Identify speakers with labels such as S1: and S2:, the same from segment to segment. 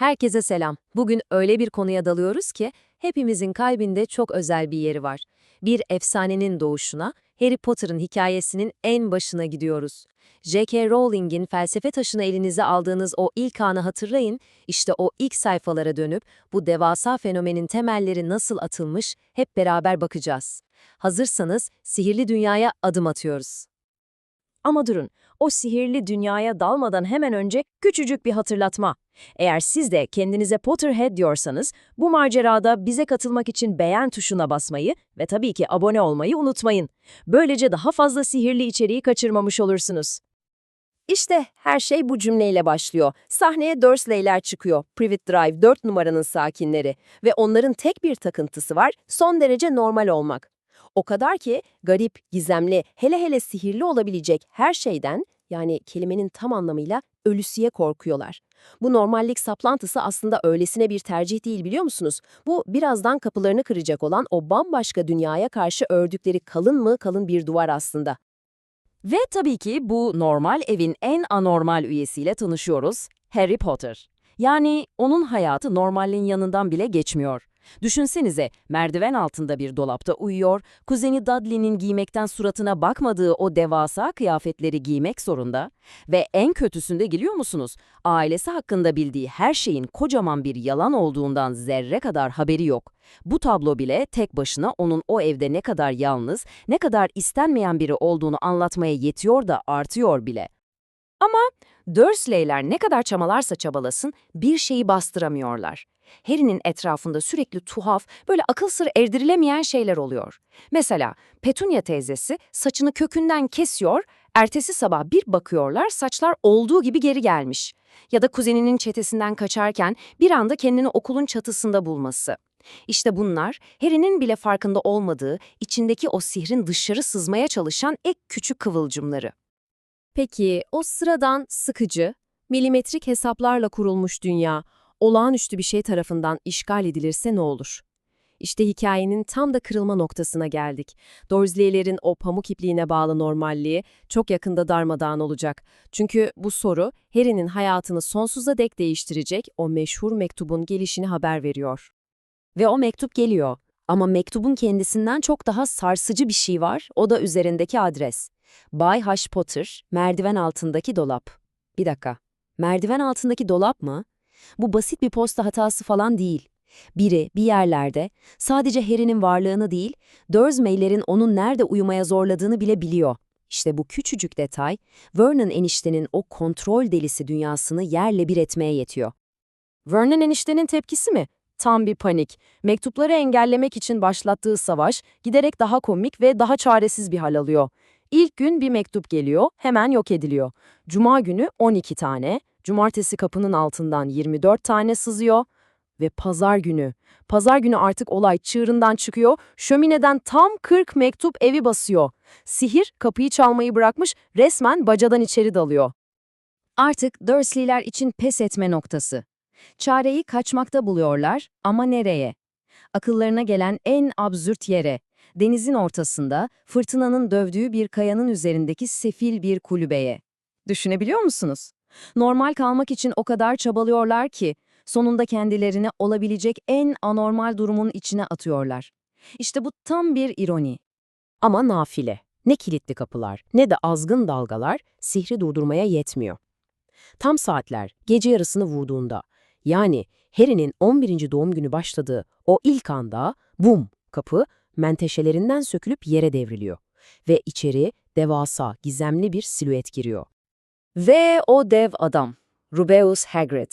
S1: Herkese selam. Bugün öyle bir konuya dalıyoruz ki hepimizin kalbinde çok özel bir yeri var. Bir efsanenin doğuşuna, Harry Potter'ın hikayesinin en başına gidiyoruz. J.K. Rowling'in felsefe taşını elinize aldığınız o ilk anı hatırlayın, işte o ilk sayfalara dönüp bu devasa fenomenin temelleri nasıl atılmış hep beraber bakacağız. Hazırsanız sihirli dünyaya adım atıyoruz.
S2: Ama durun, o sihirli dünyaya dalmadan hemen önce küçücük bir hatırlatma. Eğer siz de kendinize Potterhead diyorsanız, bu macerada bize katılmak için beğen tuşuna basmayı ve tabii ki abone olmayı unutmayın. Böylece daha fazla sihirli içeriği kaçırmamış olursunuz. İşte her şey bu cümleyle başlıyor. Sahneye Dursley'ler çıkıyor, Privet Drive 4 numaranın sakinleri ve onların tek bir takıntısı var, son derece normal olmak. O kadar ki garip, gizemli, hele hele sihirli olabilecek her şeyden, yani kelimenin tam anlamıyla ölüsüye korkuyorlar. Bu normallik saplantısı aslında öylesine bir tercih değil biliyor musunuz? Bu birazdan kapılarını kıracak olan o bambaşka dünyaya karşı ördükleri kalın mı kalın bir duvar aslında.
S3: Ve tabii ki bu normal evin en anormal üyesiyle tanışıyoruz, Harry Potter. Yani onun hayatı normalin yanından bile geçmiyor. Düşünsenize, merdiven altında bir dolapta uyuyor, kuzeni Dudley'nin giymekten suratına bakmadığı o devasa kıyafetleri giymek zorunda ve en kötüsünde geliyor musunuz? Ailesi hakkında bildiği her şeyin kocaman bir yalan olduğundan zerre kadar haberi yok. Bu tablo bile tek başına onun o evde ne kadar yalnız, ne kadar istenmeyen biri olduğunu anlatmaya yetiyor da artıyor bile. Ama Dursley'ler ne kadar çamalarsa çabalasın bir şeyi bastıramıyorlar. Harry'nin etrafında sürekli tuhaf, böyle akıl sır erdirilemeyen şeyler oluyor. Mesela Petunia teyzesi saçını kökünden kesiyor, ertesi sabah bir bakıyorlar saçlar olduğu gibi geri gelmiş. Ya da kuzeninin çetesinden kaçarken bir anda kendini okulun çatısında bulması. İşte bunlar Harry'nin bile farkında olmadığı, içindeki o sihrin dışarı sızmaya çalışan ek küçük kıvılcımları.
S2: Peki o sıradan, sıkıcı, milimetrik hesaplarla kurulmuş dünya, olağanüstü bir şey tarafından işgal edilirse ne olur? İşte hikayenin tam da kırılma noktasına geldik. Dursley'lerin o pamuk ipliğine bağlı normalliği çok yakında darmadağın olacak. Çünkü bu soru Harry'nin hayatını sonsuza dek değiştirecek o meşhur mektubun gelişini haber veriyor.
S1: Ve o mektup geliyor. Ama mektubun kendisinden çok daha sarsıcı bir şey var, o da üzerindeki adres. Bay H. Potter, merdiven altındaki dolap. Bir dakika, merdiven altındaki dolap mı? Bu basit bir posta hatası falan değil. Biri bir yerlerde sadece Harry'nin varlığını değil, Dursley'lerin onun nerede uyumaya zorladığını bile biliyor. İşte bu küçücük detay, Vernon eniştenin o kontrol delisi dünyasını yerle bir etmeye yetiyor.
S2: Vernon eniştenin tepkisi mi? Tam bir panik. Mektupları engellemek için başlattığı savaş giderek daha komik ve daha çaresiz bir hal alıyor. İlk gün bir mektup geliyor, hemen yok ediliyor. Cuma günü 12 tane, cumartesi kapının altından 24 tane sızıyor ve pazar günü. Pazar günü artık olay çığırından çıkıyor, şömineden tam 40 mektup evi basıyor. Sihir kapıyı çalmayı bırakmış, resmen bacadan içeri dalıyor.
S1: Artık Dursley'ler için pes etme noktası. Çareyi kaçmakta buluyorlar ama nereye? Akıllarına gelen en absürt yere, denizin ortasında fırtınanın dövdüğü bir kayanın üzerindeki sefil bir kulübeye. Düşünebiliyor musunuz? Normal kalmak için o kadar çabalıyorlar ki sonunda kendilerini olabilecek en anormal durumun içine atıyorlar. İşte bu tam bir ironi.
S2: Ama nafile. Ne kilitli kapılar, ne de azgın dalgalar sihri durdurmaya yetmiyor. Tam saatler gece yarısını vurduğunda, yani Harry'nin 11. doğum günü başladığı o ilk anda, bum, kapı menteşelerinden sökülüp yere devriliyor. Ve içeri devasa, gizemli bir silüet giriyor.
S1: Ve o dev adam, Rubeus Hagrid.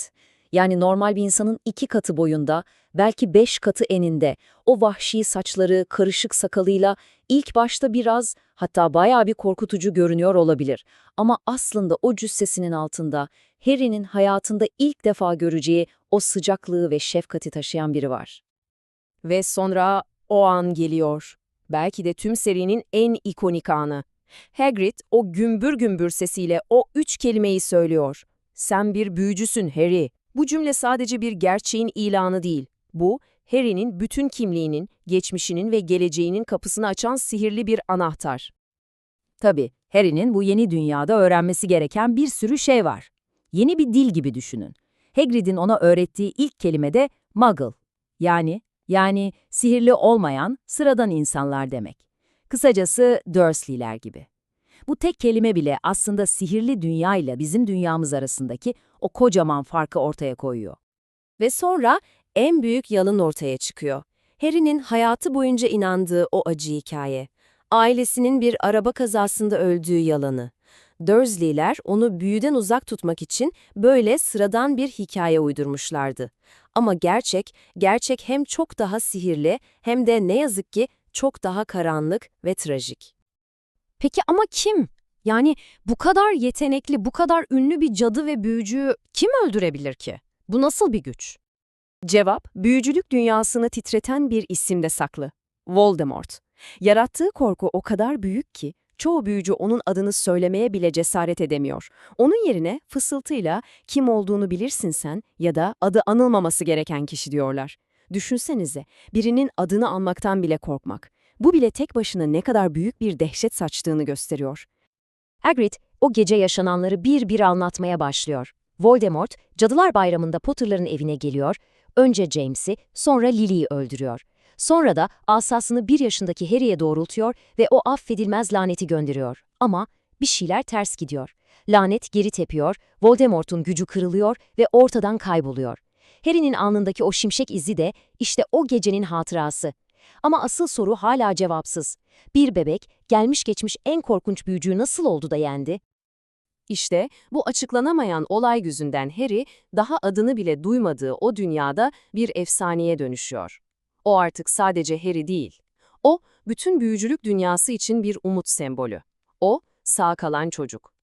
S1: Yani normal bir insanın iki katı boyunda, belki beş katı eninde, o vahşi saçları, karışık sakalıyla ilk başta biraz, hatta bayağı bir korkutucu görünüyor olabilir. Ama aslında o cüssesinin altında, Harry'nin hayatında ilk defa göreceği o sıcaklığı ve şefkati taşıyan biri var.
S2: Ve sonra o an geliyor. Belki de tüm serinin en ikonik anı. Hagrid o gümbür gümbür sesiyle o üç kelimeyi söylüyor. Sen bir büyücüsün Harry. Bu cümle sadece bir gerçeğin ilanı değil. Bu, Harry'nin bütün kimliğinin, geçmişinin ve geleceğinin kapısını açan sihirli bir anahtar.
S3: Tabii, Harry'nin bu yeni dünyada öğrenmesi gereken bir sürü şey var. Yeni bir dil gibi düşünün.
S2: Hagrid'in ona öğrettiği ilk kelime de muggle. Yani, yani sihirli olmayan, sıradan insanlar demek. Kısacası Dursley'ler gibi. Bu tek kelime bile aslında sihirli dünya ile bizim dünyamız arasındaki o kocaman farkı ortaya koyuyor.
S1: Ve sonra en büyük yalan ortaya çıkıyor. Harry'nin hayatı boyunca inandığı o acı hikaye. Ailesinin bir araba kazasında öldüğü yalanı. Dursley'ler onu büyüden uzak tutmak için böyle sıradan bir hikaye uydurmuşlardı. Ama gerçek, gerçek hem çok daha sihirli hem de ne yazık ki çok daha karanlık ve trajik.
S2: Peki ama kim? Yani bu kadar yetenekli, bu kadar ünlü bir cadı ve büyücüyü kim öldürebilir ki? Bu nasıl bir güç?
S1: Cevap, büyücülük dünyasını titreten bir isimde saklı. Voldemort. Yarattığı korku o kadar büyük ki, çoğu büyücü onun adını söylemeye bile cesaret edemiyor. Onun yerine fısıltıyla kim olduğunu bilirsin sen ya da adı anılmaması gereken kişi diyorlar. Düşünsenize, birinin adını almaktan bile korkmak. Bu bile tek başına ne kadar büyük bir dehşet saçtığını gösteriyor.
S2: Hagrid o gece yaşananları bir bir anlatmaya başlıyor. Voldemort, Cadılar Bayramı'nda Potter'ların evine geliyor, önce James'i, sonra Lily'yi öldürüyor. Sonra da asasını bir yaşındaki Harry'e doğrultuyor ve o affedilmez laneti gönderiyor. Ama bir şeyler ters gidiyor. Lanet geri tepiyor, Voldemort'un gücü kırılıyor ve ortadan kayboluyor. Harry'nin alnındaki o şimşek izi de işte o gecenin hatırası. Ama asıl soru hala cevapsız. Bir bebek, gelmiş geçmiş en korkunç büyücüyü nasıl oldu da yendi?
S1: İşte bu açıklanamayan olay yüzünden Harry, daha adını bile duymadığı o dünyada bir efsaneye dönüşüyor. O artık sadece Harry değil. O, bütün büyücülük dünyası için bir umut sembolü. O, sağ kalan çocuk.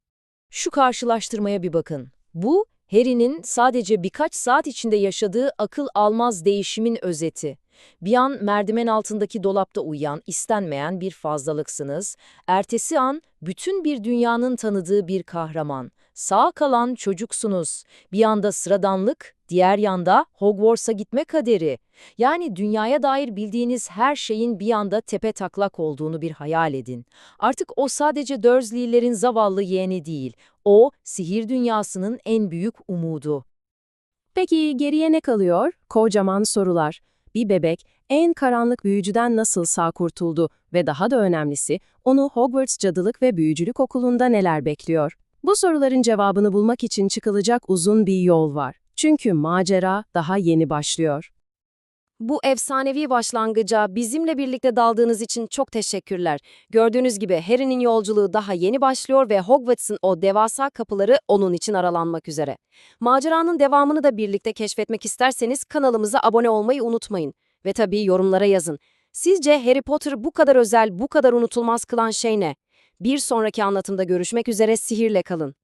S2: Şu karşılaştırmaya bir bakın. Bu, Harry'nin sadece birkaç saat içinde yaşadığı akıl almaz değişimin özeti. Bir an merdiven altındaki dolapta uyuyan, istenmeyen bir fazlalıksınız. Ertesi an bütün bir dünyanın tanıdığı bir kahraman. Sağ kalan çocuksunuz. Bir yanda sıradanlık, diğer yanda Hogwarts'a gitme kaderi. Yani dünyaya dair bildiğiniz her şeyin bir anda tepe taklak olduğunu bir hayal edin. Artık o sadece Dursley'lerin zavallı yeğeni değil. O, sihir dünyasının en büyük umudu.
S4: Peki geriye ne kalıyor? Kocaman sorular. Bir bebek en karanlık büyücüden nasıl sağ kurtuldu ve daha da önemlisi onu Hogwarts Cadılık ve Büyücülük Okulu'nda neler bekliyor? Bu soruların cevabını bulmak için çıkılacak uzun bir yol var. Çünkü macera daha yeni başlıyor.
S1: Bu efsanevi başlangıca bizimle birlikte daldığınız için çok teşekkürler. Gördüğünüz gibi Harry'nin yolculuğu daha yeni başlıyor ve Hogwarts'ın o devasa kapıları onun için aralanmak üzere. Maceranın devamını da birlikte keşfetmek isterseniz kanalımıza abone olmayı unutmayın. Ve tabii yorumlara yazın. Sizce Harry Potter bu kadar özel, bu kadar unutulmaz kılan şey ne? Bir sonraki anlatımda görüşmek üzere sihirle kalın.